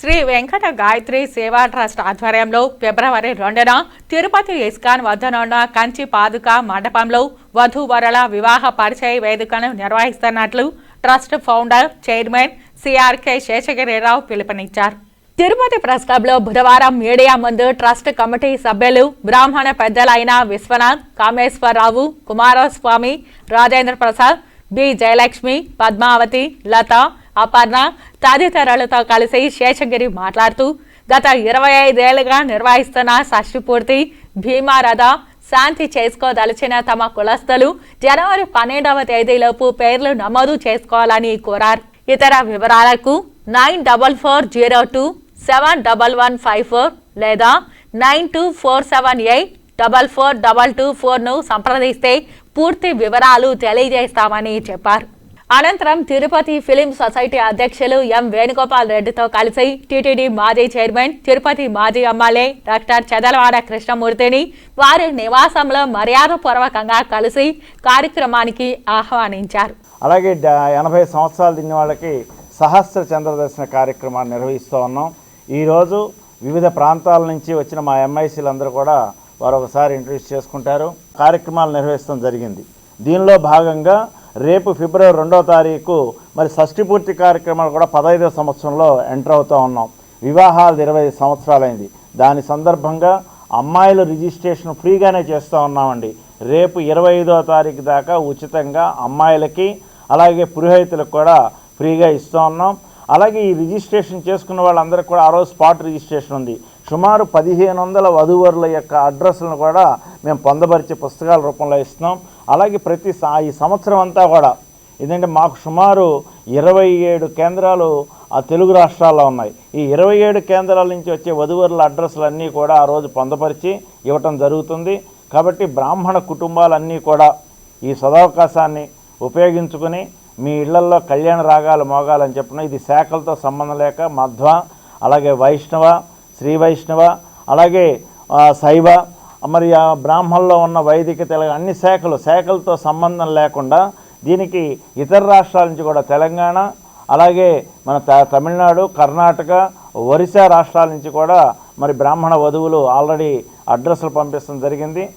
శ్రీ వెంకట గాయత్రి సేవా ట్రస్ట్ ఆధ్వర్యంలో ఫిబ్రవరి రెండున తిరుపతి ఇస్కాన్ వద్దనున్న కంచి పాదుక మండపంలో వధూవరుల వివాహ పరిచయ వేదికను నిర్వహిస్తున్నట్లు trust founder chairman CRK Seshagirirao పిలుపునిచ్చారు. తిరుపతి ప్రెస్ క్లబ్లో బుధవారం మీడియా ముందు ట్రస్ట్ కమిటీ సభ్యులు బ్రాహ్మణ పెద్దలైన విశ్వనాథ్ కామేశ్వరరావు కుమారస్వామి రాజేంద్ర ప్రసాద్ బి జయలక్ష్మి పద్మావతి లత అపర్ణ తదితరులతో కలిసి శేషగిరి మాట్లాడుతూ గత ఇరవై ఐదేళ్ళుగా నిర్వహిస్తున్న షష్టిపూర్తి భీమారథ శాంతి చేసుకోదలిచిన తమ కులస్తులు జనవరి పన్నెండవ తేదీలోపు పేర్లు నమోదు చేసుకోవాలని కోరారు. ఇతర వివరాలకు nine double four zero two seven double one five four లేదా nine two four seven eight double four double two ఫోర్ను సంప్రదిస్తే పూర్తి వివరాలు తెలియజేస్తామని చెప్పారు. అనంతరం తిరుపతి ఫిలిం సొసైటీ అధ్యక్షులు ఎం వేణుగోపాల్ రెడ్డితో కలిసి టీటీడీ మాజీ చైర్మన్ తిరుపతి మాజీ ఎమ్మెల్యే డాక్టర్ చెదలవాడ కృష్ణమూర్తిని వారి నివాసంలో మర్యాదపూర్వకంగా కలిసి కార్యక్రమానికి ఆహ్వానించారు. అలాగే ఎనభై సంవత్సరాలు తిన్న వాళ్ళకి సహస్ర చంద్రదర్శన కార్యక్రమాన్ని నిర్వహిస్తూ ఉన్నాం. ఈరోజు వివిధ ప్రాంతాల నుంచి వచ్చిన మా ఎంఐసీలందరూ కూడా వారు ఒకసారి ఇంట్రడ్యూస్ చేసుకుంటారు. కార్యక్రమాలు నిర్వహించడం జరిగింది. దీనిలో భాగంగా రేపు ఫిబ్రవరి రెండో తారీఖు మరి షష్ఠి పూర్తి కార్యక్రమాలు కూడా పదహైదో సంవత్సరంలో ఎంటర్ అవుతూ ఉన్నాం. వివాహాలు ఇరవై ఐదు సంవత్సరాలైంది. దాని సందర్భంగా అమ్మాయిల రిజిస్ట్రేషన్ ఫ్రీగానే చేస్తూ ఉన్నామండి. రేపు ఇరవై ఐదో తారీఖు దాకా ఉచితంగా అమ్మాయిలకి అలాగే పురోహితులకు కూడా ఫ్రీగా ఇస్తూ ఉన్నాం. అలాగే ఈ రిజిస్ట్రేషన్ చేసుకున్న వాళ్ళందరికీ కూడా ఆ రోజు స్పాట్ రిజిస్ట్రేషన్ ఉంది. సుమారు పదిహేను వందల వధూవరుల యొక్క అడ్రస్లను కూడా మేము పొందపరిచే పుస్తకాల రూపంలో ఇస్తున్నాం. అలాగే ప్రతి సా- ఈ సంవత్సరం అంతా కూడా. ఎందుకంటే మాకు సుమారు ఇరవై ఏడు కేంద్రాలు ఆ తెలుగు రాష్ట్రాల్లో ఉన్నాయి. ఈ ఇరవై ఏడు కేంద్రాల నుంచి వచ్చే వధువరుల అడ్రస్లన్నీ కూడా ఆ రోజు పొందపరిచి ఇవ్వటం జరుగుతుంది. కాబట్టి బ్రాహ్మణ కుటుంబాలన్నీ కూడా ఈ సదవకాశాన్ని ఉపయోగించుకుని మీ ఇళ్ళల్లో కళ్యాణ రాగాలు మోగాలని చెప్పిన ఇది శాఖలతో సంబంధం లేక మధ్వ అలాగే వైష్ణవ శ్రీ వైష్ణవ అలాగే శైవ మరి ఆ బ్రాహ్మణలో ఉన్న వైదిక తెలంగాణ అన్ని శాఖలు శాఖలతో సంబంధం లేకుండా దీనికి ఇతర రాష్ట్రాల నుంచి కూడా తెలంగాణ అలాగే మన త- తమిళనాడు కర్ణాటక ఒరిస్సా రాష్ట్రాల నుంచి కూడా మరి బ్రాహ్మణ వధువులు ఆల్రెడీ అడ్రస్లు పంపించడం జరిగింది.